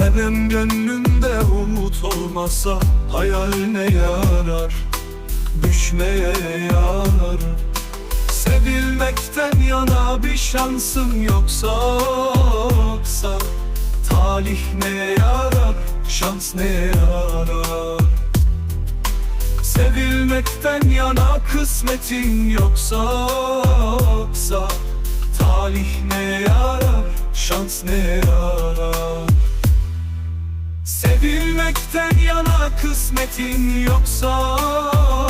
Senin gönlünde umut olmasa Hayal ne yarar? Düşmeye yarar. Sevilmekten yana bir şansın yoksa yoksa Talih ne yarar? Şans ne yarar? Sevilmekten yana kısmetin yoksa yoksa Talih ne yarar, şans ne yarar Sevilmekten yana kısmetin yoksa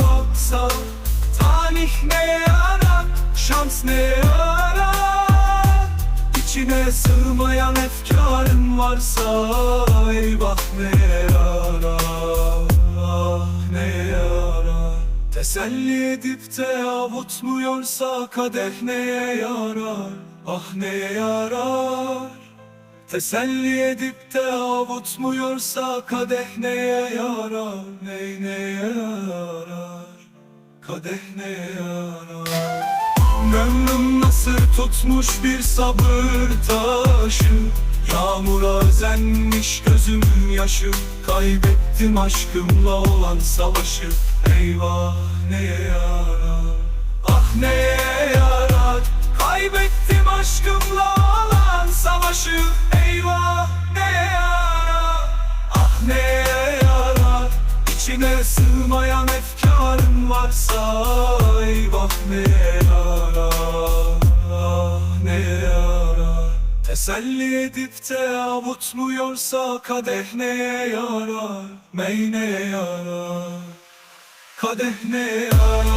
yoksa Talih ne yarar, şans ne yarar İçine sığmayan efkarın varsa eyvah ne yarar, ah ne yarar Teselli edip de avutmuyorsa kadeh neye yarar, ah neye yarar Teselli edip de avutmuyorsa kadeh neye yarar, ney neye yarar? Kadeh neye yarar? Gönlüm nasır tutmuş bir sabır taşı Yağmura özenmiş gözümün yaşı. Kaybettim aşkımla olan savaşı Eyvah neye yarar? Ah neye yarar? Kaybettim aşkımla İçine sığmayan efkarım varsa Eyvah neye yarar Ah neye yarar Teselli edip de avutmuyorsa Kadeh neye yarar Mey neye yarar? Kadeh neye yarar